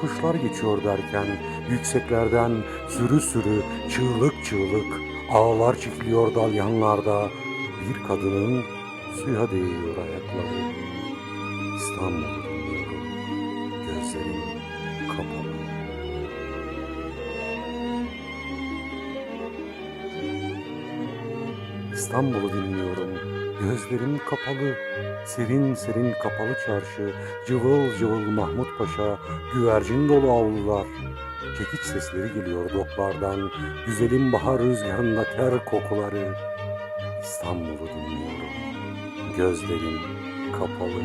Kuşlar geçiyor derken yükseklerden sürü sürü çığlık çığlık ağlar çekiliyor dalyanlarda. Bir kadının suya değiyor ayakları. İstanbul'u dinliyorum gözlerim kapalı. İstanbul'u dinliyorum. Gözlerim kapalı. Serin serin kapalı çarşı. Cıvıl cıvıl Mahmut Paşa. Güvercin dolu avlular. Çekiç sesleri geliyor doklardan. Güzelim bahar rüzgarında ter kokuları. İstanbul'u dinliyorum. Gözlerim kapalı.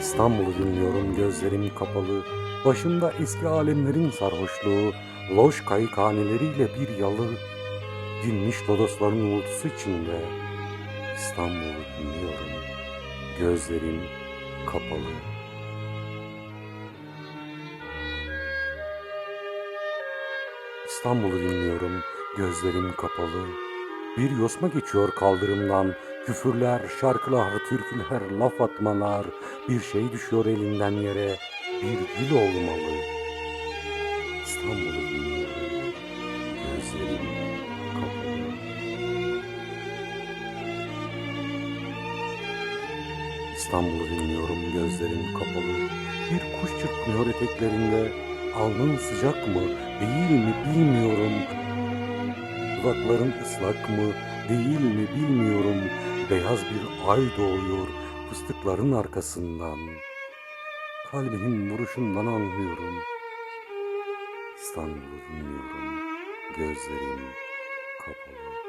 İstanbul'u dinliyorum gözlerim kapalı. Başımda eski alemlerin sarhoşluğu, loş kayıkhaneleriyle bir yalı. Dinmiş lodosların uğultusu içinde. İstanbul'u dinliyorum. Gözlerim kapalı. İstanbul'u dinliyorum. Gözlerim kapalı. Bir yosma geçiyor kaldırımdan. Küfürler, şarkılar, türküler, laf atmalar. Bir şey düşüyor elinden yere. Bir gül olmalı. İstanbul'u İstanbul'u dinliyorum gözlerim kapalı. Bir kuş çırpınıyor eteklerinde. Alnın sıcak mı değil mi bilmiyorum. Dudakların ıslak mı değil mi bilmiyorum. Beyaz bir ay doğuyor fıstıkların arkasından. Kalbinin vuruşundan anlıyorum. İstanbul'u dinliyorum. Gözlerim kapalı.